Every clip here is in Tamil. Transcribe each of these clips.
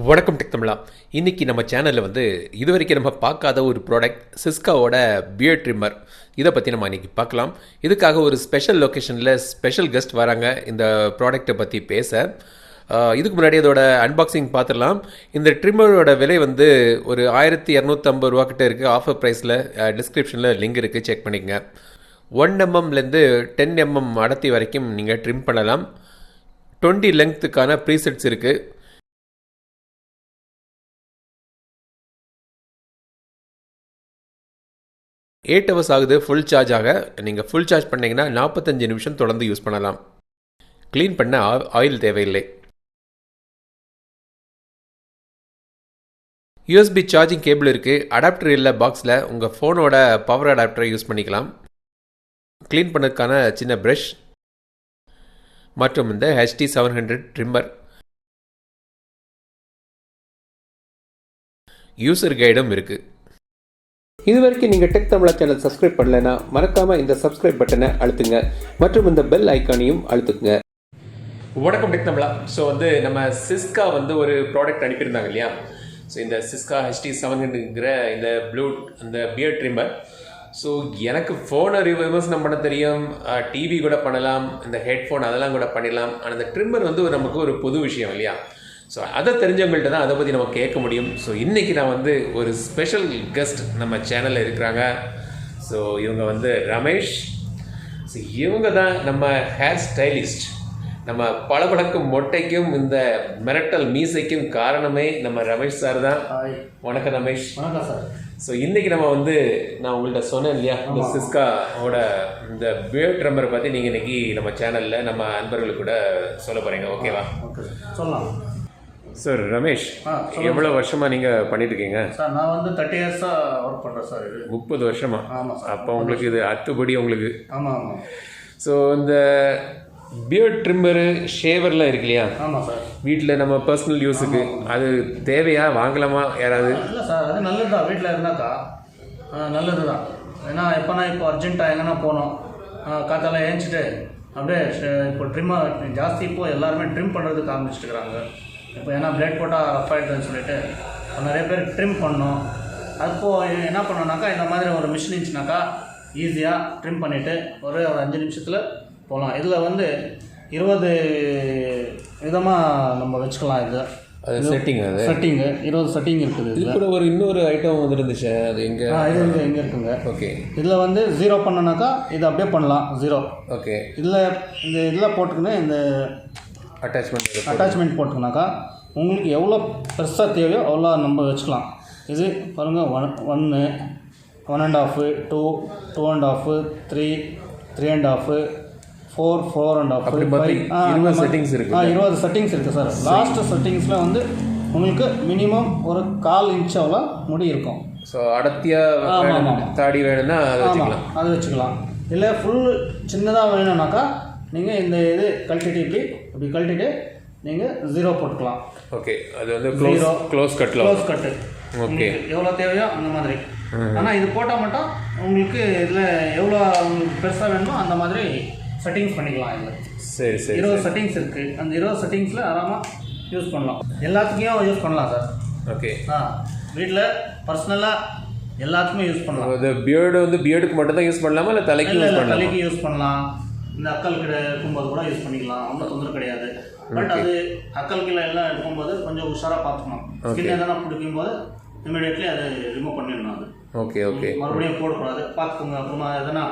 வணக்கம் டெக் தமிழா. இன்றைக்கி நம்ம சேனலில் வந்து இது வரைக்கும் நம்ம பார்க்காத ஒரு ப்ராடக்ட் சிஸ்காவோட பியர்ட் ட்ரிம்மர் இதை பற்றி நம்ம இன்னைக்கு பார்க்கலாம். இதுக்காக ஒரு ஸ்பெஷல் லொக்கேஷனில் ஸ்பெஷல் கெஸ்ட் வராங்க. இந்த ப்ராடக்ட்டை பற்றி பேச. இதுக்கு முன்னாடி அதோட அன்பாக்சிங் பார்த்துடலாம். இந்த ட்ரிம்மரோட விலை வந்து ஒரு ஆயிரத்தி இரநூத்தம்பது ரூபா கிட்ட இருக்குது ஆஃபர் ப்ரைஸில் டிஸ்கிரிப்ஷனில் லிங்க் இருக்குது செக் பண்ணிக்கங்க. ஒன் எம்எம்லேருந்து டென் எம்எம் அடர்த்தி வரைக்கும் நீங்கள் ட்ரிம் பண்ணலாம். டுவெண்ட்டி லெங்க்த்துக்கான ப்ரீசெட்ஸ் இருக்குது எயிட் ஹவர்ஸ் ஆகுது ஃபுல் சார்ஜ் ஆக. நீங்கள் ஃபுல் சார்ஜ் பண்ணிங்கன்னா நாற்பத்தஞ்சு நிமிஷம் தொடர்ந்து யூஸ் பண்ணலாம். க்ளீன் பண்ண ஆ- ஆயில் தேவையில்லை. யூஎஸ்பி சார்ஜிங் கேபிள் இருக்குது அடாப்டர் இல்லை பாக்ஸில் உங்கள் ஃபோனோட பவர் அடாப்டரை யூஸ் பண்ணிக்கலாம். க்ளீன் பண்ணதுக்கான சின்ன ப்ரஷ் மற்றும் இந்த HD seven hundred trimmer user கைடும் இருக்குது இது வரைக்கும் நீங்கள் டெக் தமிழா சேனல் சப்ஸ்கிரைப் பண்ணலைன்னா மறக்காமல் இந்த சப்ஸ்கிரைப் பட்டனை அழுத்துங்க. மற்றும் இந்த பெல் ஐக்கானையும் அழுத்துங்க வணக்கம் டெக் தமிழா ஸோ வந்து நம்ம சிஸ்கா வந்து ஒரு ப்ராடக்ட் அனுப்பியிருந்தாங்க இல்லையா? ஸோ இந்த சிஸ்கா ஹெச்டி செவன் ஹண்ட்ரட்ங்கிற இந்த ப்ளூ அந்த பியர் ட்ரிம்மர் ஸோ எனக்கு ஃபோனை விமர்சனம் பண்ண தெரியும். டிவி கூட பண்ணலாம். இந்த ஹெட்ஃபோன் அதெல்லாம் கூட பண்ணிடலாம். ஆனால் இந்த ட்ரிம்மர் வந்து ஒரு நமக்கு ஒரு புது விஷயம் இல்லையா? ஸோ அதை தெரிஞ்சவங்கள்ட்ட தான் அதை பற்றி நம்ம கேட்க முடியும். ஸோ இன்றைக்கி நான் வந்து ஒரு ஸ்பெஷல் கெஸ்ட் நம்ம சேனலில் இருக்கிறாங்க. ஸோ இவங்க வந்து ரமேஷ். ஸோ இவங்க தான் நம்ம ஹேர் ஸ்டைலிஸ்ட் நம்ம பளபளக்கும் மொட்டைக்கும் இந்த மிரட்டல் மீசைக்கும் காரணமே நம்ம ரமேஷ் சார் தான். வணக்கம் ரமேஷ். வணக்கம் சார் ஸோ இன்னைக்கு நம்ம வந்து நான் உங்கள்கிட்ட சொன்னேன் இல்லையா? இந்த சிஸ்காவோட இந்த பியர்ட் ட்ரம்மரை பற்றி நீங்கள் இன்னைக்கு நம்ம சேனலில் நம்ம அன்பர்களுக்கு கூட சொல்ல போகிறீங்க ஓகேவா சொல்லலாம். சார் ரமேஷ் ஆ எவ்வளோ வருஷமாக நீங்கள் பண்ணிட்டு இருக்கீங்க சார் நான் வந்து தேர்ட்டி இயர்ஸாக ஒர்க் பண்ணுறேன் சார் இது முப்பது வருஷமா? ஆமாம் சார் அப்போ உங்களுக்கு இது அத்துப்படி உங்களுக்கு. ஆமாம் ஆமாம் ஸோ இந்த பியர்ட் ட்ரிம்மரு ஷேவர்லாம் இருக்கு இல்லையா? ஆமாம் சார் வீட்டில் நம்ம பர்சனல் யூஸுக்கு அது தேவையா வாங்கலாமா யாராவது? இல்லை சார் அது நல்லது தான் வீட்டில் இருந்தாக்கா? ஆ, நல்லது தான் ஏன்னா எப்போனா இப்போ அர்ஜென்ட்டாக எங்கன்னா போனோம் காத்தால ஏஞ்சிட்டு அப்படியே இப்போ ட்ரிம்மாக ஜாஸ்தி இப்போ எல்லாருமே ட்ரிம் பண்ணுறதுக்கு ஆரம்பிச்சிட்டு இருக்கிறாங்க இப்போ ஏன்னா பிளேட் போட்டால் ரஃப் ஆகிடுதுன்னு சொல்லிட்டு நிறைய பேர் ட்ரிம் பண்ணோம். அப்போ என்ன பண்ணோம்னாக்கா இந்த மாதிரி ஒரு மிஷின் இருந்துச்சுனாக்கா ஈஸியாக ட்ரிம் பண்ணிவிட்டு ஒரே ஒரு அஞ்சு நிமிஷத்தில் போகலாம். இதில் வந்து இருபது விதமாக நம்ம வச்சுக்கலாம் இது. அது செட்டிங் அது. செட்டிங்கு இருபது செட்டிங் இருக்குது இது கூட ஒரு இன்னொரு ஐட்டம் வந்துருந்துச்சு அது எங்கே? இது இங்கே இங்கே இருக்குங்க. ஓகே இதில் வந்து ஜீரோ பண்ணனாக்கா இது அப்படியே பண்ணலாம் ஜீரோ ஓகே இதில் இந்த இதில் போட்டுக்கின்னு இந்த அட்டாச்மெண்ட் அட்டாச்மெண்ட் போட்டுக்கினாக்கா உங்களுக்கு எவ்வளோ பெருசாக தேவையோ அவ்வளோ நம்ம வச்சுக்கலாம். இது பாருங்கள் ஒன் ஒன்று one and half two two and half three three and half four four and half இருபது settings இருக்கு. ஆ இருபது செட்டிங்ஸ் இருக்குது சார். லாஸ்ட் செட்டிங்ஸில் வந்து உங்களுக்கு மினிமம் ஒரு கால் இன்ச் அவ்வளோ முடி இருக்கும். ஸோ ஆமா. தாடி வேணும்னா அதை வச்சுக்கலாம். அது வச்சுக்கலாம். இல்லை ஃபுல் சின்னதாக வேணும்னாக்கா நீங்கள் இந்த இது கழட்டிட்டு இப்படி இப்படி கழட்டிட்டு நீங்கள் ஜீரோ போட்டுக்கலாம். ஓகே அது வந்து க்ளோஸ். க்ளோஸ் கட்டில் க்ளோஸ் கட்டு Okay. எவ்வளோ தேவையோ அந்த மாதிரி. ஆனால் இது போட்டால் மட்டும் உங்களுக்கு இதில் எவ்வளோ உங்களுக்கு பெருசாக வேணுமோ அந்த மாதிரி செட்டிங்ஸ் பண்ணிக்கலாம் இதில். சரி சரி இருபது செட்டிங்ஸ் இருக்குது அந்த இருபது செட்டிங்ஸில் ஆராமாக யூஸ் பண்ணலாம். எல்லாத்துக்கும் யூஸ் பண்ணலாம் சார் ஓகே ஆ வீட்டில் பர்சனலாக எல்லாத்துக்குமே யூஸ் பண்ணலாம். பியர்டு வந்து பியர்டுக்கு மட்டும் தான் யூஸ் பண்ணலாமா? இல்லை தலைக்கு யூஸ் பண்ணலாமா? தலைக்கு யூஸ் பண்ணலாம். இந்த அக்கல் கிட்ட இருக்கும்போது கூட யூஸ் பண்ணிக்கலாம். ஒன்றும் தொந்தரவு கிடையாது. பட் அது அக்கல் கீழே எல்லாம் இருக்கும்போது கொஞ்சம் உஷாராக பார்த்துக்கணும் ஸ்கின் எதனா பிடிக்கும்போது இமீடியட்லி அது ரிமூவ் பண்ணிடணும் அது. ஓகே ஓகே மறுபடியும் போடக்கூடாது. பார்த்துக்கோங்க. அப்புறமா எதனா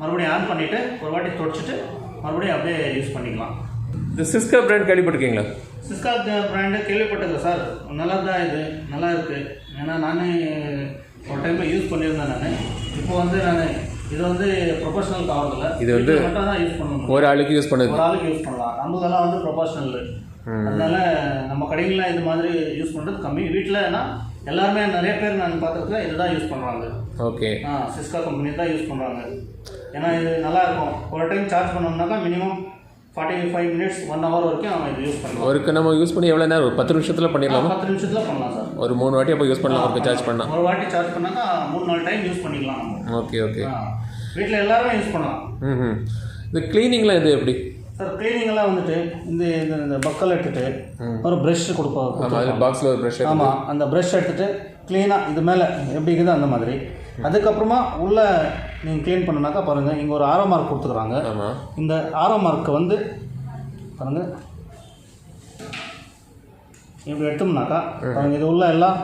மறுபடியும் ஆன் பண்ணிவிட்டு ஒரு வாட்டி தொடச்சிட்டு மறுபடியும் அப்படியே யூஸ் பண்ணிக்கலாம். இந்த சிஸ்கா பிராண்ட் கேள்விப்பட்டிருக்கீங்களா? சிஸ்கா பிராண்டு கேள்விப்பட்டது சார் நல்லா தான் இது? நல்லா இருக்குது ஏன்னா நானே ஒரு டைமில் யூஸ் பண்ணியிருந்தேன் நான். இப்போ வந்து நான் இது வந்து ப்ரொஃபஷனல் ஆகிறதில்ல இது வந்து வீட்டுல மட்டும் தான் யூஸ் பண்ணணும். ஒரு ஆளுக்கு யூஸ் பண்ணது. ஒரு ஆளுக்கு யூஸ் பண்ணலாம். நம்மளதெல்லாம் வந்து ப்ரொஃபஷனல் அதனால நம்ம கடைகளில் இது மாதிரி யூஸ் பண்ணுறது கம்மி. வீட்டில்னா எல்லாருமே நிறைய பேர் நான் பார்த்துருக்கேன் இதுதான் யூஸ் பண்ணுறாங்க ஓகே. ஆ சிஸ்கா கம்பெனி தான் யூஸ் பண்ணுறாங்க ஏன்னா இது நல்லா இருக்கும். ஒரு time charge பண்ணோம்னாக்கா minimum forty five minutes one hour வரைக்கும் நம்ம இது யூஸ் பண்ணலாம். ஒருக்கு நம்ம யூஸ் பண்ணி எவ்வளோ நேரம்? ஒரு பத்து நிமிஷத்தில் பண்ணிடலாமா? பத்து நிமிஷத்தில் பண்ணலாம் சார். ஒரு மூணு வாட்டி அப்போ யூஸ் பண்ணலாம் ஒருக்கு சார்ஜ் பண்ணால் ஒரு வாட்டி சார்ஜ் பண்ணாக்கா மூணு நாலு டைம் யூஸ் பண்ணிக்கலாம் ஓகே ஓகே வீட்டில் எல்லாருமே யூஸ் பண்ணலாம். ம் ம் இந்த க்ளீனிங்லாம் இது எப்படி? சார் க்ளீனிங் எல்லாம் வந்துட்டு இந்த இந்த- பக்கல் எடுத்துட்டு ஒரு ப்ரஷ் கொடுப்போம் பாக்ஸில் ஒரு ப்ரெஷ் ஆமாம் அந்த ப்ரஷ் எடுத்துட்டு க்ளீனாக இது மேலே எப்படி இருக்குதோ அந்த மாதிரி. அதுக்கப்புறமா உள்ளே நீங்கள் க்ளீன் பண்ணுனாக்கா பாருங்கள் இங்கே ஒரு ஆரோ மார்க் கொடுத்துக்குறாங்க. இந்த ஆரோ மார்க்கை வந்து பாருங்கள் இப்படி எடுத்தோம்னாக்கா பாருங்கள் இது உள்ள எல்லாம்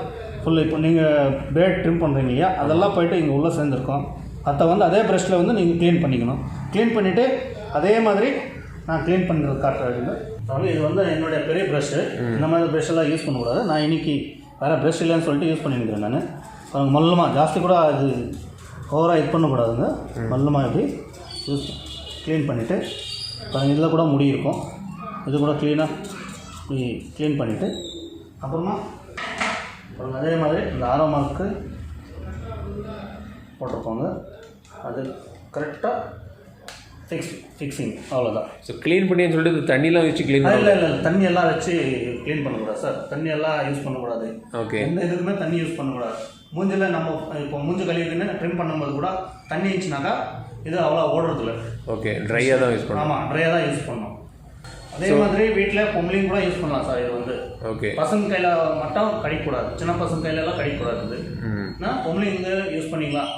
ஃபுல் இப்போ நீங்கள் பேட் ட்ரிம் பண்ணுறீங்க இல்லையா? அதெல்லாம் போயிட்டு இங்கே உள்ளே சேர்ந்துருக்கோம். அதை வந்து அதே ப்ரஷ்ஷில் வந்து நீங்கள் க்ளீன் பண்ணிக்கணும். க்ளீன் பண்ணிவிட்டு அதே மாதிரி நான் க்ளீன் பண்ணுறது காட்டுறேன் பாருங்க இது வந்து என்னுடைய பெரிய ப்ரஷ்ஷு இந்த மாதிரி ப்ரஷ் எல்லாம் யூஸ் பண்ணக்கூடாது. நான் இன்னைக்கு வேறு ப்ரஷ் இல்லைன்னு சொல்லிட்டு யூஸ் பண்ணியிருக்கிறேன் நான். பாருங்க மல்லமாக ஜாஸ்தி கூட அது ஓவராக இது பண்ணக்கூடாதுங்க. மல்லமாக இப்படி யூஸ் க்ளீன் பண்ணிவிட்டு பாருங்க இதில் கூட முடி இருக்கும். இது கூட க்ளீனாக இப்படி க்ளீன் பண்ணிவிட்டு அப்புறமா பாருங்க அதே மாதிரி இந்த ஆரோ மார்க்கு போட்டிருப்பாங்க அது கரெக்டாக ஃபிக்ஸ் ஃபிக்ஸிங் அவ்வளோதான் ஸோ க்ளீன் பண்ணின்னு சொல்லிட்டு இது தண்ணிலாம் வச்சு க்ளீன் இல்லை இல்லை இல்லை தண்ணி எல்லாம் வச்சு க்ளீன் பண்ணக்கூடாது சார் தண்ணி எல்லாம் யூஸ் பண்ணக்கூடாது. ஓகே எந்த இதுக்குமே தண்ணி யூஸ் பண்ணக்கூடாது. மூஞ்சில் நம்ம இப்போ மூஞ்சி கழுவிக்கின்னு ட்ரிம் பண்ணும்போது கூட தண்ணி இருந்துச்சுனாக்கா இது அவ்வளோ ஓடுறதில்ல. ஓகே ட்ரையாக தான் யூஸ் பண்ணலாம் ஆமாம் ட்ரையாக தான் யூஸ் பண்ணணும். அதே மாதிரி வீட்டில் பொம்பளையும் கூட யூஸ் பண்ணலாம் சார் இது வந்து. ஓகே பசங்க கையில் மட்டும் கடிக்கக்கூடாது. சின்ன பசங்க கையில எல்லாம் கடிக்கக்கூடாது இது. ம். நான் பொம்பளைங்க யூஸ் பண்ணிக்கலாம்.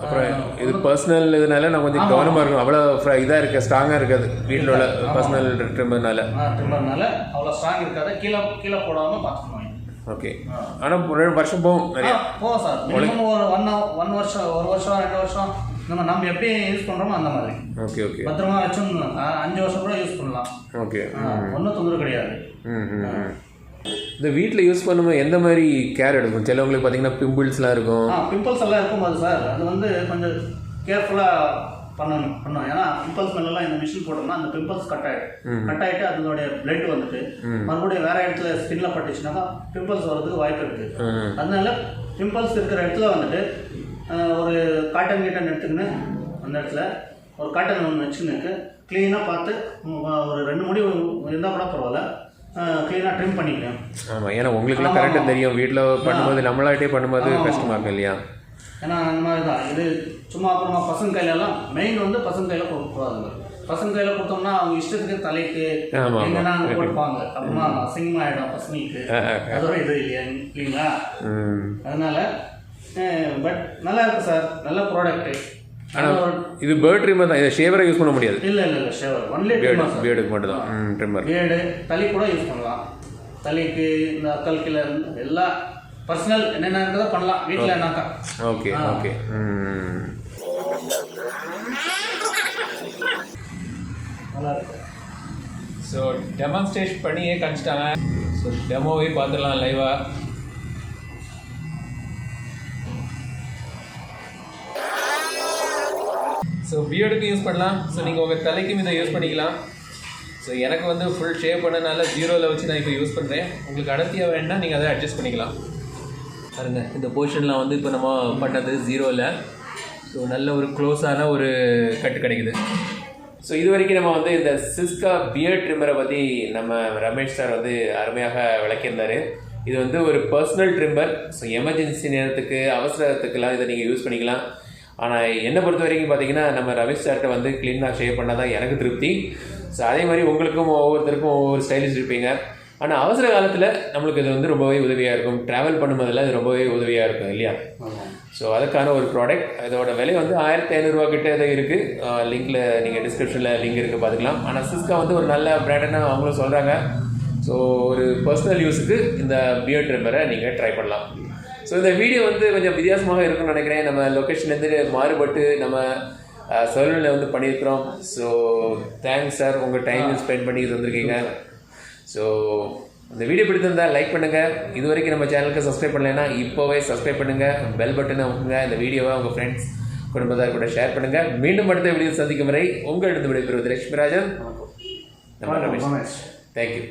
அப்புறம் இது பர்சனல் இதனால நான் கொஞ்சம் கவனமாக இருக்கும் அவ்வளோ இதாக இருக்க ஸ்ட்ராங்காக இருக்காது. வீட்டில் உள்ள பர்சனல் ட்ரிம்மர்னால ட்ரிம்மர்னால அவ்வளோ ஸ்ட்ராங் இருக்காது. கீழே கீழே போடாமல் பார்த்துக்கணும். ஓகே ஆனால் ரெண்டு வருஷம் போகும் நிறைய. போகும் சார். மினிமம் ஒரு ஒன் ஒன் வருஷம் ஒரு வருஷம் ரெண்டு வருஷம். நம்ம நம்ம எப்படி யூஸ் பண்ணுறோமோ அந்த மாதிரி. ஓகே ஓகே பத்திரமா வச்சோம்னா அஞ்சு வருஷம் கூட யூஸ் பண்ணலாம். ஓகே ஒன்றும் தொந்தரவு கிடையாது. இந்த வீட்டில் யூஸ் பண்ணும்போது எந்த மாதிரி கேர் எடுக்கும்? சிலவங்களுக்கு பார்த்தீங்கன்னா பிம்பிள்ஸ்லாம் இருக்கும். ஆ பிம்பிள்ஸ் எல்லாம் இருக்கும்போது சார் அது வந்து கொஞ்சம் கேர்ஃபுல்லாக பண்ணணும் பண்ணணும். ஏன்னா பிம்பிள்ஸ் மேலாம் இந்த மிஷின் போட்டோம்னா அந்த பிம்பிள்ஸ் கட் ஆகிடும் கட் ஆகிட்டு அதனுடைய பிளட் வந்துட்டு மறுபடியும் வேற இடத்துல ஸ்கின்ல பட்டுச்சுனாக்கா பிம்பிள்ஸ் வரதுக்கு வாய்ப்பு இருக்கு. அதனால பிம்பிள்ஸ் இருக்கிற இடத்துல வந்துட்டு ஒரு காட்டன் கீட்டன் எடுத்துக்கின்னு அந்த இடத்துல ஒரு காட்டன் ஒன்று வச்சுக்கின்னு க்ளீனாக பார்த்து ஒரு ரெண்டு முடி இருந்தால் கூட பரவாயில்ல. க்ளீனாக ட்ரிம் பண்ணிக்கணும் ஆமாம் ஏன்னா உங்களுக்குலாம் கரெக்டாக தெரியும். வீட்டில் பண்ணும்போது நம்மளாட்டே பண்ணும்போது கஷ்டமாக இருக்கும் இல்லையா? ஏன்னா அந்த மாதிரி தான் இது சும்மா அப்புறமா பசங்க கையிலலாம் மெயின் வந்து பசங்க கையில் கொடுக்கக்கூடாதுங்க பசங்க கையில் கொடுத்தோம்னா அவங்க இஷ்டத்துக்கு தலைக்கு. எங்கன்னா அங்கே போட்டுப்பாங்க அப்புறமா அசிங்கமாக ஆகிடும் பசங்களுக்கு அதோட இது இல்லையா இல்லைங்களா? அதனால பட் நல்லா இருக்கு சார். நல்ல ப்ராடக்ட்டு ஆனால் இது பேர்ட் ட்ரிம்மர் தான். இதை ஷேவரை யூஸ் பண்ண முடியாது. இல்லை இல்லை இல்லை ஷேவர் ஒன்லி பியர்டு பியர்டுக்கு மட்டும் தான் ட்ரிம்மர் பியர்டு தலி கூட யூஸ் பண்ணலாம். தலைக்கு இந்த அக்கல் கீழே எல்லா பர்சனல் என்னென்ன இருக்கிறதோ பண்ணலாம். வீட்டில் என்னாக்கா ஓகே ஓகே ம் நல்லா இருக்கு ஸோ டெமான்ஸ்ட்ரேஷன் பண்ணியே காமிச்சிட்டாங்க. ஸோ டெமோவே பார்த்துடலாம் லைவாக ஸோ பியர்டுக்கு யூஸ் பண்ணலாம். ஸோ நீங்கள் உங்கள் தலைக்கும் இதை யூஸ் பண்ணிக்கலாம். ஸோ எனக்கு வந்து ஃபுல் ஷேப் பண்ணனால ஜீரோவில் வச்சு நான் இப்போ யூஸ் பண்ணுறேன் உங்களுக்கு அடர்த்தியாக வேணும்னா நீங்கள் அதை அட்ஜஸ்ட் பண்ணிக்கலாம். பாருங்கள் இந்த போர்ஷன்லாம் வந்து இப்போ நம்ம பண்ணது ஜீரோவில் ஸோ நல்ல ஒரு க்ளோஸான ஒரு கட்டு கிடைக்குது. ஸோ இது வரைக்கும் நம்ம வந்து இந்த சிஸ்கா பியர்ட் ட்ரிம்மரை பற்றி நம்ம ரமேஷ் சார் வந்து அருமையாக விளக்கியிருந்தார். இது வந்து ஒரு பர்சனல் ட்ரிம்மர் ஸோ எமர்ஜென்சி நேரத்துக்கு அவசரத்துக்கெல்லாம் இதை நீங்கள் யூஸ் பண்ணிக்கலாம். ஆனால் என்னை பொறுத்த வரைக்கும் பார்த்தீங்கன்னா நம்ம ரமேஷ் சார்கிட்ட வந்து க்ளீனாக ஷேவ் பண்ணால் தான் எனக்கு திருப்தி. ஸோ அதே மாதிரி உங்களுக்கும் ஒவ்வொருத்தருக்கும் ஒவ்வொரு ஸ்டைலிஷ் இருப்பீங்க. ஆனால் அவசர காலத்தில் நம்மளுக்கு இது வந்து ரொம்பவே உதவியாக இருக்கும். ட்ராவல் பண்ணும்போதெல்லாம் இது ரொம்பவே உதவியாக இருக்கும் இல்லையா? ஸோ அதுக்கான ஒரு ப்ராடக்ட் இதோட விலை வந்து ஆயிரத்தி ஐநூறுரூவா கிட்ட இது இருக்குது லிங்க்கில் நீங்கள் டிஸ்கிரிப்ஷனில் லிங்க் இருக்குது பார்த்துக்கலாம். ஆனால் சிஸ்கா வந்து ஒரு நல்ல பிராண்டுன்னு அவங்களும் சொல்கிறாங்க ஸோ ஒரு பர்சனல் யூஸுக்கு இந்த பியர்ட் ட்ரிம்மரை நீங்கள் ட்ரை பண்ணலாம். ஸோ இந்த வீடியோ வந்து கொஞ்சம் வித்தியாசமாக இருக்கும்னு நினைக்கிறேன். நம்ம லொக்கேஷன்லேருந்து மாறுபட்டு நம்ம சலூனில் வந்து பண்ணியிருக்கிறோம். ஸோ தேங்க்ஸ் சார் உங்கள் டைம் ஸ்பெண்ட் பண்ணி இது வந்திருக்கீங்க. ஸோ இந்த வீடியோ பிடித்திருந்தா லைக் பண்ணுங்கள் இது வரைக்கும் நம்ம சேனலுக்கு சப்ஸ்கிரைப் பண்ணலைன்னா இப்போவே சப்ஸ்கிரைப் பண்ணுங்கள் பெல் பட்டனை அமுக்குங்க இந்த வீடியோவை உங்கள் ஃப்ரெண்ட்ஸ் குடும்பத்தார் கூட ஷேர் பண்ணுங்கள் மீண்டும் அடுத்த வீடியோ சந்திக்கும் வரை உங்களிடம் விடைபெறுவது லட்சுமிராஜன். நம்ம ரமேஷ். தேங்க்யூ